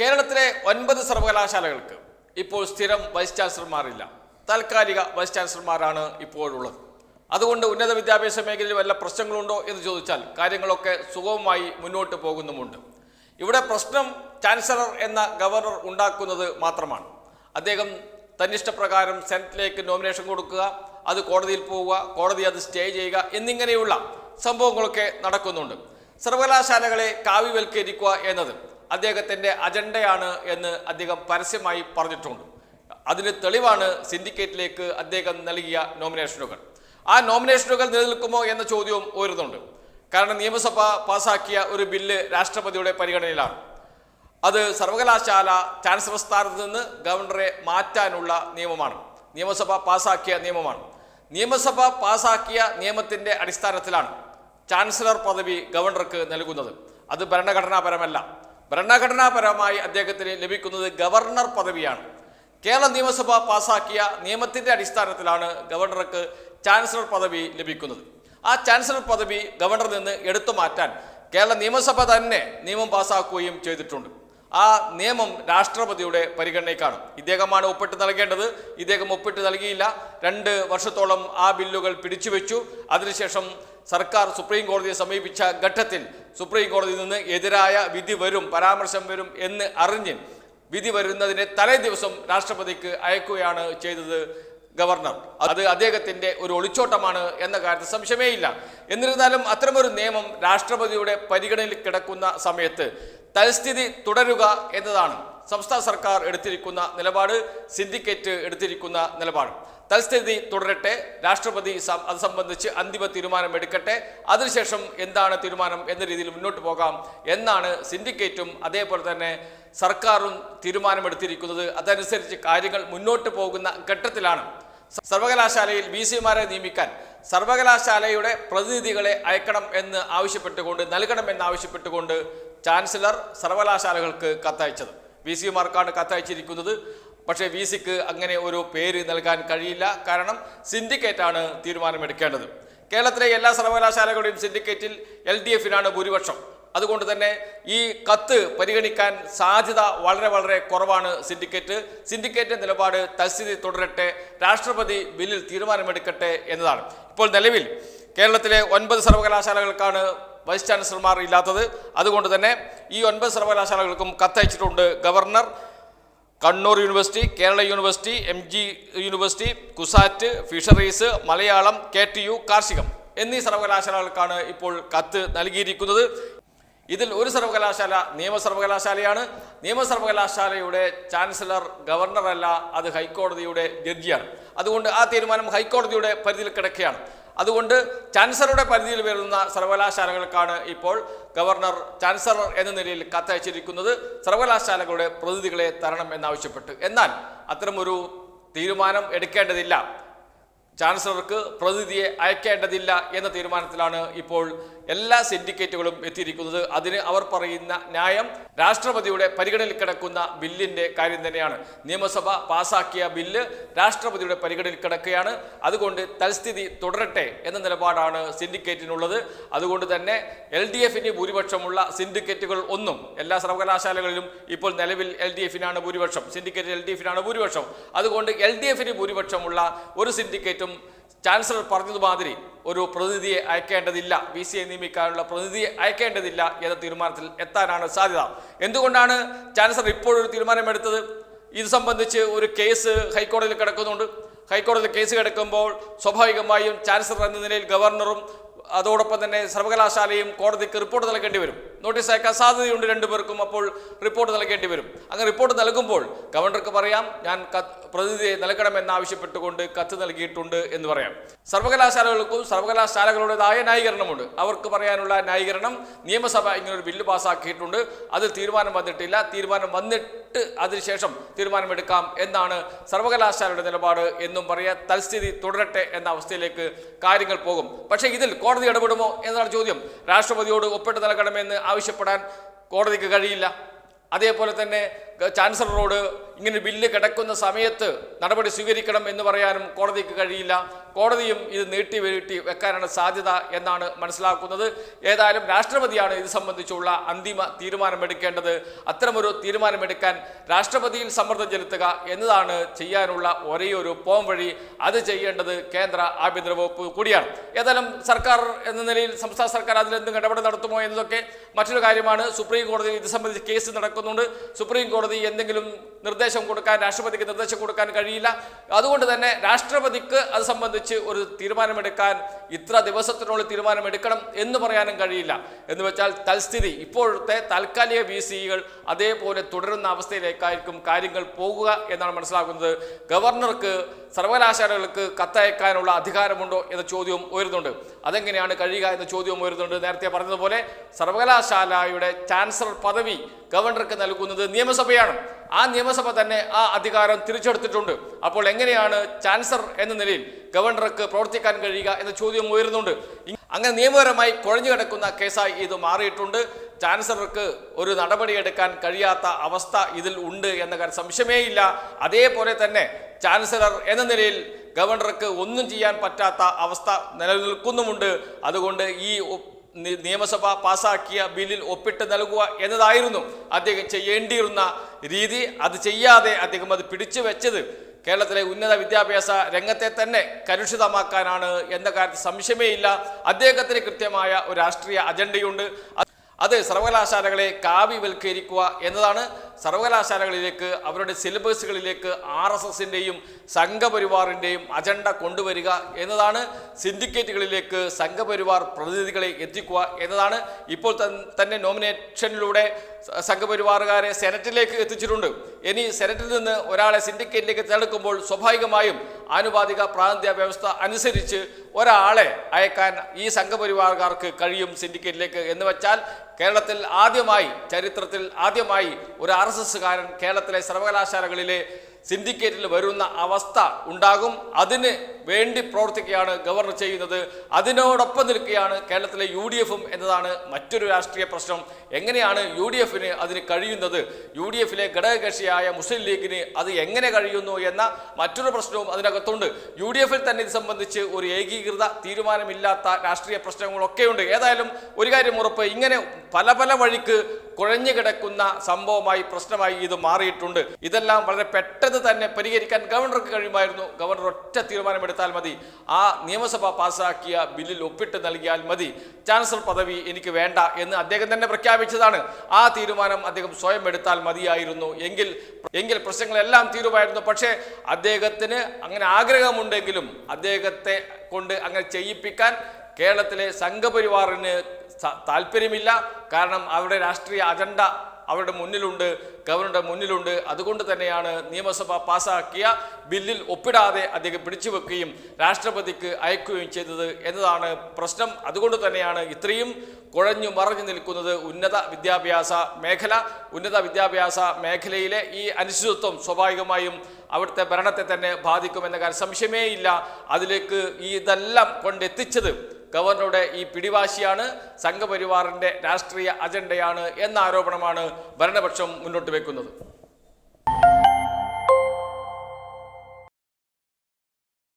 കേരളത്തിലെ ഒൻപത് സർവകലാശാലകൾക്ക് ഇപ്പോൾ സ്ഥിരം വൈസ് ചാൻസലർമാരില്ല. താൽക്കാലിക വൈസ് ചാൻസലർമാരാണ് ഇപ്പോഴുള്ളത്. അതുകൊണ്ട് ഉന്നത വിദ്യാഭ്യാസ മേഖലയിൽ വല്ല പ്രശ്നങ്ങളുണ്ടോ എന്ന് ചോദിച്ചാൽ കാര്യങ്ങളൊക്കെ സുഗമമായി മുന്നോട്ട് പോകുന്നുമുണ്ട്. ഇവിടെ പ്രശ്നം ചാൻസലർ എന്ന ഗവർണർ ഉണ്ടാക്കുന്നത് മാത്രമാണ്. അദ്ദേഹം തന്നിഷ്ടപ്രകാരം സെനറ്റിലേക്ക് നോമിനേഷൻ കൊടുക്കുക അത് കോടതിയിൽ പോവുക കോടതി അത് സ്റ്റേ ചെയ്യുക എന്നിങ്ങനെയുള്ള സംഭവങ്ങളൊക്കെ നടക്കുന്നുണ്ട്. സർവകലാശാലകളെ കാവ്യവൽക്കരിക്കുക എന്നത് അദ്ദേഹത്തിന്റെ അജണ്ടയാണ് എന്ന് അദ്ദേഹം പരസ്യമായി പറഞ്ഞിട്ടുണ്ട്. അതിന് തെളിവാണ് സിൻഡിക്കേറ്റിലേക്ക് അദ്ദേഹം നൽകിയ നോമിനേഷനുകൾ. ആ നോമിനേഷനുകൾ നിലനിൽക്കുമോ എന്ന ചോദ്യവും ഉയരുന്നുണ്ട്. കാരണം നിയമസഭ പാസാക്കിയ ഒരു ബില്ല് രാഷ്ട്രപതിയുടെ പരിഗണനയിലാണ്. അത് സർവകലാശാല ചാൻസലർ സ്ഥാനത്ത് നിന്ന് ഗവർണറെ മാറ്റാനുള്ള നിയമമാണ്. നിയമസഭ പാസാക്കിയ നിയമമാണ്. നിയമസഭ പാസാക്കിയ നിയമത്തിന്റെ അടിസ്ഥാനത്തിലാണ് ചാൻസലർ പദവി ഗവർണർക്ക് നൽകുന്നത്. അത് ഭരണഘടനാപരമല്ല. ഭരണഘടനാപരമായി അദ്ദേഹത്തിന് ലഭിക്കുന്നത് ഗവർണർ പദവിയാണ്. കേരള നിയമസഭ പാസാക്കിയ നിയമത്തിന്റെ അടിസ്ഥാനത്തിലാണ് ഗവർണർക്ക് ചാൻസലർ പദവി ലഭിക്കുന്നത്. ആ ചാൻസലർ പദവി ഗവർണറിൽ നിന്ന് എടുത്തു മാറ്റാൻ കേരള നിയമസഭ തന്നെ നിയമം പാസാക്കുകയും ചെയ്തിട്ടുണ്ട്. ആ നിയമം രാഷ്ട്രപതിയുടെ പരിഗണനയ്ക്കാണ്. ഇദ്ദേഹമാണ് ഒപ്പിട്ട് നൽകേണ്ടത്. ഇദ്ദേഹം ഒപ്പിട്ട് നൽകിയില്ല. രണ്ട് വർഷത്തോളം ആ ബില്ലുകൾ പിടിച്ചുവെച്ചു. അതിനുശേഷം സർക്കാർ സുപ്രീം കോടതിയെ സമീപിച്ച ഘട്ടത്തിൽ സുപ്രീം കോടതിയിൽ നിന്ന് എതിരായ വിധി വരും പരാമർശം വരും എന്ന് അറിഞ്ഞ് വിധി വരുന്നതിനെ തലേ ദിവസം രാഷ്ട്രപതിക്ക് അയക്കുകയാണ് ചെയ്തത് ഗവർണർ. അത് അദ്ദേഹത്തിന്റെ ഒരു ഒളിച്ചോട്ടമാണ് എന്ന കാര്യത്തിൽ സംശയമേയില്ല. എന്നിരുന്നാലും അത്തരമൊരു നിയമം രാഷ്ട്രപതിയുടെ പരിഗണനയിൽ കിടക്കുന്ന സമയത്ത് തൽസ്ഥിതി തുടരുക എന്നതാണ് സംസ്ഥാന സർക്കാർ എടുത്തിരിക്കുന്ന നിലപാട് സിൻഡിക്കേറ്റ് എടുത്തിരിക്കുന്ന നിലപാട്. തൽസ്ഥിതി തുടരട്ടെ രാഷ്ട്രപതി അത് സംബന്ധിച്ച് അന്തിമ തീരുമാനം എടുക്കട്ടെ അതിനുശേഷം എന്താണ് തീരുമാനം എന്ന രീതിയിൽ മുന്നോട്ട് പോകാം എന്നാണ് സിൻഡിക്കേറ്റും അതേപോലെ തന്നെ സർക്കാരും തീരുമാനമെടുത്തിരിക്കുന്നത്. അതനുസരിച്ച് കാര്യങ്ങൾ മുന്നോട്ട് പോകുന്ന ഘട്ടത്തിലാണ്. സർവകലാശാലയിൽ വി സിമാരെ നിയമിക്കാൻ സർവകലാശാലയുടെ പ്രതിനിധികളെ അയക്കണം എന്ന് ആവശ്യപ്പെട്ടുകൊണ്ട് നൽകണമെന്ന് ആവശ്യപ്പെട്ടുകൊണ്ട് ചാൻസലർ സർവകലാശാലകൾക്ക് കത്തയച്ചത്. വി മാർക്കാണ് കത്തയച്ചിരിക്കുന്നത്. പക്ഷേ വി സിക്ക് അങ്ങനെ ഒരു പേര് നൽകാൻ കഴിയില്ല. കാരണം സിൻഡിക്കേറ്റാണ് തീരുമാനമെടുക്കേണ്ടത്. കേരളത്തിലെ എല്ലാ സർവകലാശാലകളുടെയും സിൻഡിക്കേറ്റിൽ എൽ ഡി എഫിനാണ് ഭൂരിപക്ഷം. അതുകൊണ്ട് തന്നെ ഈ കത്ത് പരിഗണിക്കാൻ സാധ്യത വളരെ വളരെ കുറവാണ് സിൻഡിക്കേറ്റ്. സിൻഡിക്കേറ്റ് നിലപാട് തൽസ്ഥിതി തുടരട്ടെ രാഷ്ട്രപതി ബില്ലിൽ തീരുമാനമെടുക്കട്ടെ എന്നതാണ്. ഇപ്പോൾ നിലവിൽ കേരളത്തിലെ ഒൻപത് സർവകലാശാലകൾക്കാണ് വൈസ് ചാൻസലർമാർ ഇല്ലാത്തത്. അതുകൊണ്ട് തന്നെ ഈ ഒൻപത് സർവകലാശാലകൾക്കും കത്തയച്ചിട്ടുണ്ട് governor. Kannur university Kerala university M G university CUSAT fisheries Malayalam K T U കാർഷികം എന്നീ സർവകലാശാലകൾക്കാണ് ഇപ്പോൾ കത്ത് നൽകിയിരിക്കുന്നത്. ഇതിൽ ഒരു സർവകലാശാല നിയമ സർവകലാശാലയാണ്. നിയമ സർവകലാശാലയുടെ ചാൻസലർ ഗവർണറല്ല അത് ഹൈക്കോടതിയുടെ ജഡ്ജിയാണ്. അതുകൊണ്ട് ആ തീരുമാനം ഹൈക്കോടതിയുടെ പരിധിയിൽ കിടക്കുകയാണ്. അതുകൊണ്ട് ചാൻസലറുടെ പരിധിയിൽ വരുന്ന സർവകലാശാലകൾക്കാണ് ഇപ്പോൾ ഗവർണർ ചാൻസലർ എന്ന നിലയിൽ കത്തയച്ചിരിക്കുന്നത് സർവകലാശാലകളുടെ പ്രതിനിധികളെ തരണം എന്നാവശ്യപ്പെട്ട്. എന്നാൽ അത്തരമൊരു തീരുമാനം എടുക്കേണ്ടതില്ല. ചാൻസലർക്ക് പ്രതിനിധിയെ അയക്കേണ്ടതില്ല എന്ന തീരുമാനത്തിലാണ് ഇപ്പോൾ എല്ലാ സിൻഡിക്കേറ്റുകളും എത്തിയിരിക്കുന്നത് അതിന് അവർ പറയുന്ന ന്യായം രാഷ്ട്രപതിയുടെ പരിഗണനയിൽ കിടക്കുന്ന ബില്ലിന്റെ കാര്യം തന്നെയാണ്. നിയമസഭ പാസാക്കിയ ബില്ല് രാഷ്ട്രപതിയുടെ പരിഗണനയിൽ കിടക്കുകയാണ്. അതുകൊണ്ട് തൽസ്ഥിതി തുടരട്ടെ എന്ന നിലപാടാണ് സിൻഡിക്കേറ്റിനുള്ളത്. അതുകൊണ്ട് തന്നെ എൽ ഡി എഫിന് ഭൂരിപക്ഷമുള്ള സിൻഡിക്കേറ്റുകൾ ഒന്നും എല്ലാ സർവകലാശാലകളിലും ഇപ്പോൾ നിലവിൽ എൽ ഡി എഫിനാണ് ഭൂരിപക്ഷം. സിൻഡിക്കേറ്റ് എൽ ഡി എഫിനാണ് ഭൂരിപക്ഷം. അതുകൊണ്ട് എൽ ഡി എഫിന് ഭൂരിപക്ഷമുള്ള ഒരു സിൻഡിക്കേറ്റും ചാൻസലർ പറഞ്ഞതുമാതിരി ഒരു പ്രതിനിധിയെ അയക്കേണ്ടതില്ല. വി സിയെ നിയമിക്കാനുള്ള പ്രതിനിധിയെ അയക്കേണ്ടതില്ല എന്ന തീരുമാനത്തിൽ എത്താനാണ് സാധ്യത. എന്തുകൊണ്ടാണ് ചാൻസലർ ഇപ്പോഴൊരു തീരുമാനമെടുത്തത്? ഇത് സംബന്ധിച്ച് ഒരു കേസ് ഹൈക്കോടതിയിൽ കിടക്കുന്നുണ്ട്. ഹൈക്കോടതിയിൽ കേസ് കിടക്കുമ്പോൾ സ്വാഭാവികമായും ചാൻസലർ എന്ന നിലയിൽ ഗവർണറും അതോടൊപ്പം തന്നെ സർവകലാശാലയും കോടതിക്ക് റിപ്പോർട്ട് നൽകേണ്ടി വരും. നോട്ടീസ് അയക്കാൻ സാധ്യതയുണ്ട് രണ്ടുപേർക്കും. അപ്പോൾ റിപ്പോർട്ട് നൽകേണ്ടി വരും. അങ്ങനെ റിപ്പോർട്ട് നൽകുമ്പോൾ ഗവർണർക്ക് പറയാം ഞാൻ പ്രതിനിധിയെ നൽകണമെന്ന് ആവശ്യപ്പെട്ടുകൊണ്ട് കത്ത് നൽകിയിട്ടുണ്ട് എന്ന് പറയാം. സർവകലാശാലകൾക്കും സർവകലാശാലകളുടേതായ ന്യായീകരണമുണ്ട്. അവർക്ക് പറയാനുള്ള ന്യായീകരണം നിയമസഭ ഇങ്ങനെ ഒരു ബില്ല് പാസ്സാക്കിയിട്ടുണ്ട്. അതിൽ തീരുമാനം വന്നിട്ടില്ല. തീരുമാനം വന്നിട്ട് അതിനുശേഷം തീരുമാനമെടുക്കാം എന്നാണ് സർവകലാശാലയുടെ നിലപാട് എന്നും പറയാ. തൽസ്ഥിതി തുടരട്ടെ എന്ന അവസ്ഥയിലേക്ക് കാര്യങ്ങൾ പോകും. പക്ഷേ ഇതിൽ കോടതി ഇടപെടുമോ എന്നാണ് ചോദ്യം. രാഷ്ട്രപതിയോട് ഒപ്പിട്ട് നൽകണമെന്ന് ആവശ്യപ്പെടാൻ കോടതിക്ക് കഴിയില്ല. അതേപോലെ തന്നെ ചാൻസലറോട് ഇങ്ങനെ ബില്ല് കിടക്കുന്ന സമയത്ത് നടപടി സ്വീകരിക്കണം എന്ന് പറയാനും കോടതിക്ക് കഴിയില്ല. കോടതിയും ഇത് നീട്ടി വീട്ടി വെക്കാനാണ് സാധ്യത എന്നാണ് മനസ്സിലാക്കുന്നത്. ഏതായാലും രാഷ്ട്രപതിയാണ് ഇത് സംബന്ധിച്ചുള്ള അന്തിമ തീരുമാനമെടുക്കേണ്ടത്. അത്തരമൊരു തീരുമാനമെടുക്കാൻ രാഷ്ട്രപതിയിൽ സമ്മർദ്ദം ചെലുത്തുക എന്നതാണ് ചെയ്യാനുള്ള ഒരേയൊരു പോം വഴി. അത് ചെയ്യേണ്ടത് കേന്ദ്ര ആഭ്യന്തര വകുപ്പ് കൂടിയാണ്. ഏതായാലും സർക്കാർ എന്ന നിലയിൽ സംസ്ഥാന സർക്കാർ അതിലെന്തും ഇടപെടൽ നടത്തുമോ എന്നതൊക്കെ മറ്റൊരു കാര്യമാണ്. സുപ്രീം കോടതി ഇത് സംബന്ധിച്ച് കേസ് നടക്കുന്നുണ്ട്. സുപ്രീം കോടതി എന്തെങ്കിലും നിർദ്ദേശം കൊടുക്കാൻ രാഷ്ട്രപതിക്ക് നിർദ്ദേശം കൊടുക്കാൻ കഴിയില്ല. അതുകൊണ്ട് തന്നെ രാഷ്ട്രപതിക്ക് അത് സംബന്ധിച്ച് ഒരു തീരുമാനമെടുക്കാൻ ഇത്ര ദിവസത്തിനുള്ളിൽ തീരുമാനമെടുക്കണം എന്ന് പറയാനും കഴിയില്ല. എന്ന് വെച്ചാൽ തൽസ്ഥിതി ഇപ്പോഴത്തെ താൽക്കാലിക വി സികൾ അതേപോലെ തുടരുന്ന അവസ്ഥയിലേക്കായിരിക്കും കാര്യങ്ങൾ പോകുക എന്നാണ് മനസ്സിലാക്കുന്നത് ഗവർണർക്ക് സർവകലാശാലകൾക്ക് കത്തയക്കാനുള്ള അധികാരമുണ്ടോ എന്ന ചോദ്യവും ഉയരുന്നുണ്ട്. അതെങ്ങനെയാണ് കഴിയുക എന്ന ചോദ്യവും ഉയരുന്നുണ്ട്. നേരത്തെ പറഞ്ഞതുപോലെ സർവകലാശാലയുടെ ചാൻസലർ പദവി ഗവർണർക്ക് നൽകുന്നത് നിയമസഭയാണ്. ആ നിയമസഭ തന്നെ ആ അധികാരം തിരിച്ചെടുത്തിട്ടുണ്ട്. അപ്പോൾ എങ്ങനെയാണ് ചാൻസലർ എന്ന നിലയിൽ ഗവർണർക്ക് പ്രവർത്തിക്കാൻ കഴിയുക എന്ന ചോദ്യം ഉയരുന്നുണ്ട്. അങ്ങനെ നിയമപരമായി കുഴഞ്ഞു കിടക്കുന്ന കേസായി ഇത് മാറിയിട്ടുണ്ട്. ചാൻസലർക്ക് ഒരു നടപടിയെടുക്കാൻ കഴിയാത്ത അവസ്ഥ ഇതിൽ ഉണ്ട് എന്ന കാര്യം സംശയമേയില്ല അതേപോലെ തന്നെ ചാൻസലർ എന്ന നിലയിൽ ഗവർണർക്ക് ഒന്നും ചെയ്യാൻ പറ്റാത്ത അവസ്ഥ നിലനിൽക്കുന്നുമുണ്ട്. അതുകൊണ്ട് ഈ നിയമസഭ പാസാക്കിയ ബില്ലിൽ ഒപ്പിട്ട് നൽകുക എന്നതായിരുന്നു അദ്ദേഹം ചെയ്യേണ്ടിയിരുന്ന രീതി. അത് ചെയ്യാതെ അദ്ദേഹം അത് പിടിച്ചു വെച്ചത് കേരളത്തിലെ ഉന്നത വിദ്യാഭ്യാസ രംഗത്തെ തന്നെ കലുഷിതമാക്കാനാണ് എന്ന കാര്യത്തിൽ സംശയമേ ഇല്ല. അദ്ദേഹത്തിന് കൃത്യമായ ഒരു രാഷ്ട്രീയ അജണ്ടയുണ്ട്. അത് സർവകലാശാലകളെ കാവ്യവൽക്കരിക്കുക എന്നതാണ് സർവകലാശാലകളിലേക്ക് അവരുടെ സിലബസുകളിലേക്ക് ആർ എസ് എസിന്റെയും സംഘപരിവാറിന്റെയും അജണ്ട കൊണ്ടുവരിക എന്നതാണ് സിൻഡിക്കേറ്റുകളിലേക്ക് സംഘപരിവാർ പ്രതിനിധികളെ എത്തിക്കുക എന്നതാണ് ഇപ്പോൾ തന്നെ നോമിനേഷനിലൂടെ സംഘപരിവാറുകാരെ സെനറ്റിലേക്ക് എത്തിച്ചിട്ടുണ്ട്. ഇനി സെനറ്റിൽ നിന്ന് ഒരാളെ സിൻഡിക്കേറ്റിലേക്ക് തിരഞ്ഞെടുക്കുമ്പോൾ സ്വാഭാവികമായും ആനുപാതിക പ്രാതിനിധ്യ വ്യവസ്ഥ അനുസരിച്ച് ഒരാളെ അയക്കാൻ ഈ സംഘപരിവാറുകാർക്ക് കഴിയും സിൻഡിക്കേറ്റിലേക്ക് എന്ന് വെച്ചാൽ കേരളത്തിൽ ആദ്യമായി ചരിത്രത്തിൽ ആദ്യമായി ഒരു ആർ എസ് എസ്സുകാരൻ കേരളത്തിലെ സർവകലാശാലകളിലെ സിൻഡിക്കേറ്റിൽ വരുന്ന അവസ്ഥ ഉണ്ടാകും. അതിന് വേണ്ടി പ്രവർത്തിക്കുകയാണ് ഗവർണർ ചെയ്യുന്നത്. അതിനോടൊപ്പം നിൽക്കുകയാണ് കേരളത്തിലെ യു ഡി എഫും എന്നതാണ് മറ്റൊരു രാഷ്ട്രീയ പ്രശ്നം. എങ്ങനെയാണ് യു ഡി എഫിന് അതിന് കഴിയുന്നത്? യു ഡി എഫിലെ ഘടകകക്ഷിയായ മുസ്ലിം ലീഗിന് അത് എങ്ങനെ കഴിയുന്നു എന്ന മറ്റൊരു പ്രശ്നവും അതിനകത്തുണ്ട്. യു ഡി എഫിൽ തന്നെ ഇത് സംബന്ധിച്ച് ഒരു ഏകീകൃത തീരുമാനമില്ലാത്ത രാഷ്ട്രീയ പ്രശ്നങ്ങളൊക്കെയുണ്ട്. ഏതായാലും ഒരു കാര്യം ഉറപ്പ് ഇങ്ങനെ പല പല വഴിക്ക് കുഴഞ്ഞു കിടക്കുന്ന സംഭവമായി പ്രശ്നമായി ഇത് മാറിയിട്ടുണ്ട്. ഇതെല്ലാം വളരെ പെട്ടെന്ന് തന്നെ പരിഹരിക്കാൻ ഗവർണർക്ക് കഴിയുമായിരുന്നു. ഗവർണർ ഒറ്റ തീരുമാനമെടുത്താൽ മതി. ആ നിയമസഭ പാസാക്കിയ ബില്ലിൽ ഒപ്പിട്ട് നൽകിയാൽ മതി. ചാൻസലർ പദവി എനിക്ക് വേണ്ട എന്ന് അദ്ദേഹം തന്നെ പ്രഖ്യാപിച്ചതാണ്. ആ തീരുമാനം അദ്ദേഹം സ്വയം എടുത്താൽ മതിയായിരുന്നു. എങ്കിൽ എങ്കിൽ പ്രശ്നങ്ങളെല്ലാം തീരുമായിരുന്നു. പക്ഷേ അദ്ദേഹത്തിന് അങ്ങനെ ആഗ്രഹമുണ്ടെങ്കിലും അദ്ദേഹത്തെ കൊണ്ട് അങ്ങനെ ചെയ്യിപ്പിക്കാൻ കേരളത്തിലെ സംഘപരിവാറിന് താല്പര്യമില്ല കാരണം അവരുടെ രാഷ്ട്രീയ അജണ്ട അവരുടെ മുന്നിലുണ്ട് ഗവർണറുടെ മുന്നിലുണ്ട്. അതുകൊണ്ട് തന്നെയാണ് നിയമസഭ പാസാക്കിയ ബില്ലിൽ ഒപ്പിടാതെ അദ്ദേഹം പിടിച്ചു വെക്കുകയും രാഷ്ട്രപതിക്ക് അയക്കുകയും ചെയ്തത് എന്നതാണ് പ്രശ്നം. അതുകൊണ്ട് തന്നെയാണ് ഇത്രയും കുഴഞ്ഞു മറഞ്ഞു നിൽക്കുന്നത് ഉന്നത വിദ്യാഭ്യാസ മേഖല. ഉന്നത വിദ്യാഭ്യാസ മേഖലയിലെ ഈ അനിശ്ചിതത്വം സ്വാഭാവികമായും അവിടുത്തെ ഭരണത്തെ തന്നെ ബാധിക്കുമെന്ന കാര്യം സംശയമേ ഇല്ല അതിലേക്ക് ഇതെല്ലാം കൊണ്ടെത്തിച്ചത് ഗവർണറുടെ ഈ പിടിവാശിയാണ് സംഘപരിവാറിന്റെ രാഷ്ട്രീയ അജണ്ടയാണ് എന്ന ആരോപണമാണ് ഭരണപക്ഷം മുന്നോട്ട് വെക്കുന്നത്.